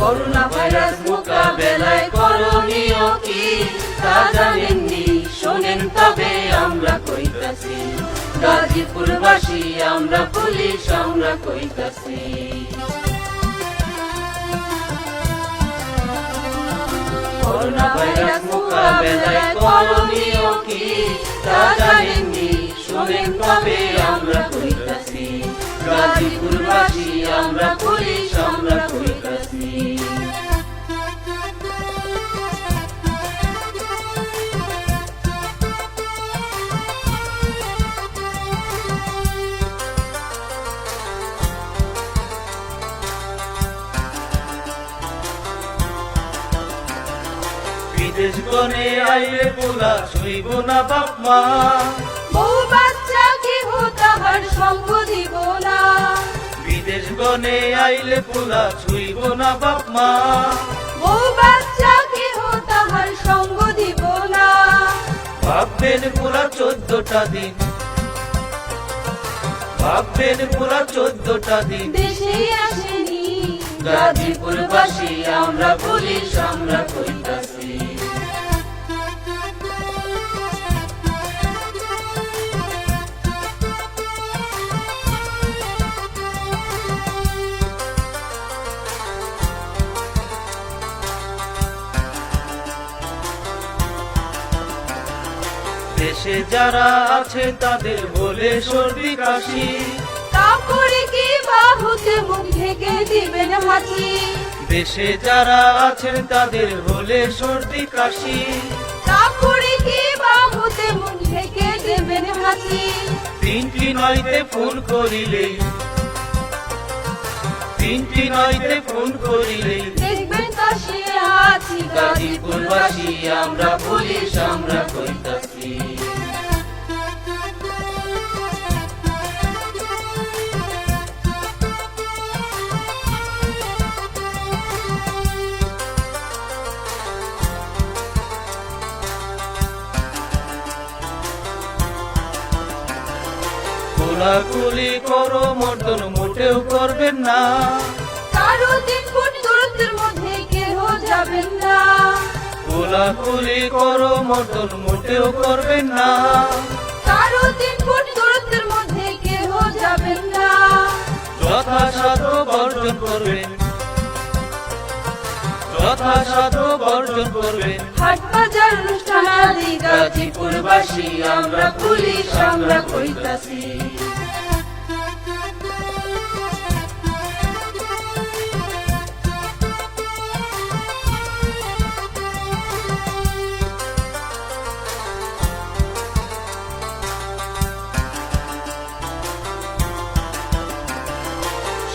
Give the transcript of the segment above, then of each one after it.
Corona virus মোকাবেলায় করণীয় কি? তা জানেননি, শোনেন তবে আমরা কইতাছি। গাজীপুরবাসী, আমরা পুলিশ, আমরা কইতাছি। করোনা ভাইরাস মোকাবেলায় করণীয় কি? তা জানেননি, শোনেন তবে আমরা কইতাছি। আমরা পুলিশ, আমরা বিদেশ গনে আইলে পোলা ছুইব না বাপ মা। বউ বাচ্চা কেহ তাহার সঙ্গ দিব না। বিদেশ গনে আইলে পোলা ছুইব না বাপ মা। বউ বাচ্চা কেহ তাহার সঙ্গ দিব না। ভাববেন পুরা চোদ্দটা দিন। ভাববেন পুরা চোদ্দটা দিন। দেশে আসেনি গাজীপুরবাসী আমরা পুলিশ আমরা দেশে যারা আছে তাদের বলে সর্দি কাশি। কাপড়ে কি বাহুতে মুখ ঢেকে দিবেন হাতি দেশে যারা আছেন তাদের হলে সর্দি কাশি। কাপড়ে কি বাহুতে মুখ ঢেকে দেবেন হাতি তিনটি নয়তে ফোন করিলে তিনটি নয়তে ফোন করিলে দেখবেন কাশি আছি গাজীপুরবাসী আমরা পুলিশ কোলাকুলি করো মর্দন মোটেও করবেন না। কারও তিন ফুট দূরত্বের মধ্যে কেহ যাবেন না। কোলাকুলি করো মর্দন মোটেও করবেন না। কারও তিন ফুট দূরত্বের মধ্যে কেহ যাবেন না। যথাসাধ্য বর্জন করবেন যথাসাধ্য বর্জন করবেন হাট বাজার অনুষ্ঠান আদি গাজীপুরবাসী আমরা পুলিশ আমরা কইতাছি।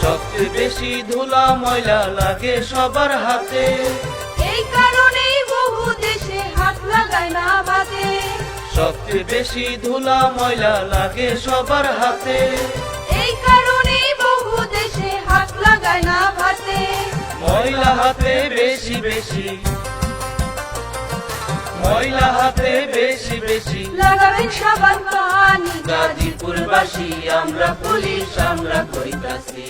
সবচেয়ে বেশি ধুলা ময়লা লাগে সবার হাতে। এই কারণেই বহু দেশে হাত লাগায় না বাদে। সবচেয়ে বেশি ধুলা ময়লা লাগে সবার হাতে। এই কারণেই বহু দেশে হাত লাগায় না ভাতে ময়লা হাতে বেশি বেশি ময়লা হাতে বেশি বেশি। লাগাবেন সাবান পানি। গাজীপুরবাসী আমরা পুলিশ আমরা কইতাছি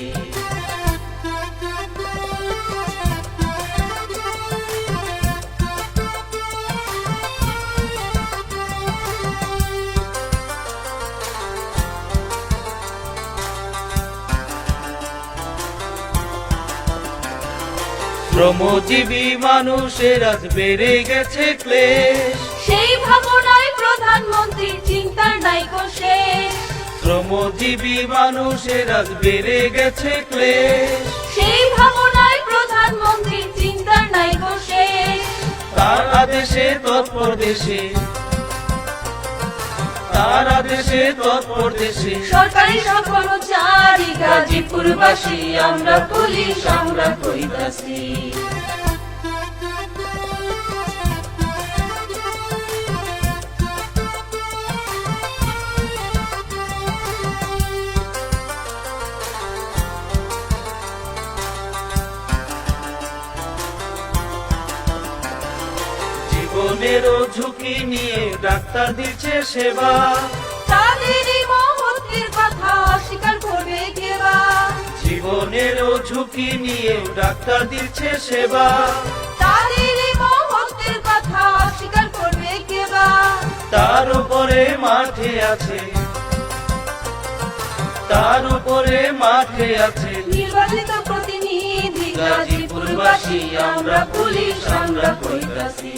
শ্রমজীবী মানুষের আজ বেড়ে গেছে ক্লেশ। সেই ভাবনায় প্রধানমন্ত্রীর চিন্তার নাই শেষ। শ্রমজীবী মানুষের আজ বেড়ে গেছে ক্লেশ। সেই ভাবনায় প্রধানমন্ত্রীর চিন্তার নাই শেষ। তার আদেশে তৎপর দেশে তার দেশে তৎপর দেশে। সরকারি সব কর্মচারী গাজীপুরবাসী আমরা পুলিশ আমরা কইতাছি। জীবনেরও ঝুঁকি নিয়ে ডাক্তার দিচ্ছে সেবা। তাদেরই মহত্বের কথা অস্বীকার করবে কেবা জীবনেরও ঝুঁকি নিয়ে ডাক্তার দিচ্ছে সেবা। তাদেরই মহত্বের কথা অস্বীকার করবে কেবা তার উপরে মাঠে আছে। তার উপরে মাঠে আছে। নির্বাচিত গাজীপুরবাসী আমরা পুলিশ আমরা কইতাছি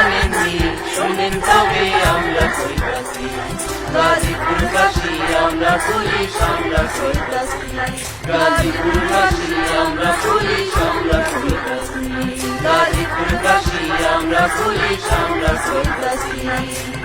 জানেননি শোনেন তবে আমরা কইতাছি গাজীপুরবাসী আমরা পুলিশ আমরা কইতাছি গাজীপুরবাসী আমরা পুলিশ আমরা কইতাছি গাজীপুরবাসী আমরা পুলিশ আমরা কইতাছি